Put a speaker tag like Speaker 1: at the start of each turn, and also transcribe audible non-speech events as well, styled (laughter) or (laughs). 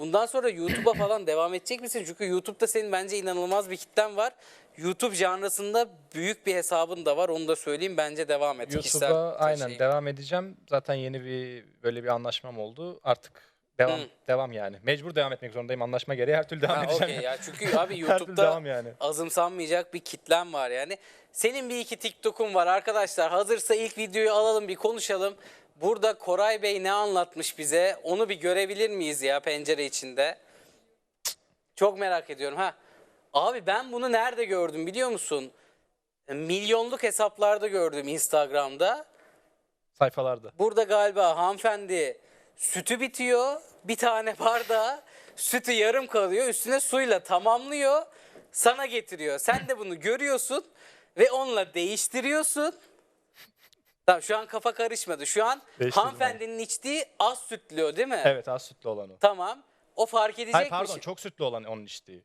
Speaker 1: bundan sonra YouTube'a falan devam edecek misin? Çünkü YouTube'da senin bence inanılmaz bir kitlen var. YouTube janrasında büyük bir hesabın da var. Onu da söyleyeyim. Bence devam et. Kişisel
Speaker 2: YouTube'a aynen devam edeceğim. Zaten yeni bir böyle bir anlaşmam oldu. Artık devam
Speaker 1: Hı.
Speaker 2: devam yani. Mecbur devam etmek zorundayım. Anlaşma gereği her türlü devam
Speaker 1: Ha,
Speaker 2: edeceğim.
Speaker 1: okey ya. (laughs) Çünkü abi
Speaker 2: türlü
Speaker 1: YouTube'da
Speaker 2: devam yani.
Speaker 1: azımsanmayacak bir kitlen var yani. Senin bir iki TikTok'un var arkadaşlar. Hazırsa ilk videoyu alalım bir konuşalım. Burada Koray Bey ne anlatmış bize? Onu bir görebilir miyiz ya pencere içinde? Çok merak ediyorum ha. Abi ben bunu nerede gördüm biliyor musun? Milyonluk hesaplarda gördüm Instagram'da.
Speaker 2: Sayfalarda.
Speaker 1: Burada galiba hanımefendi sütü bitiyor. Bir tane bardağı sütü yarım kalıyor. Üstüne suyla tamamlıyor. Sana getiriyor. Sen de bunu görüyorsun ve onunla değiştiriyorsun. Tamam şu an kafa karışmadı. Şu an
Speaker 2: Değiştirdim
Speaker 1: hanımefendinin içtiği az sütlü o değil mi?
Speaker 2: Evet az sütlü olan o.
Speaker 1: Tamam. O fark edecek
Speaker 2: Hayır pardon çok sütlü olan onun içtiği.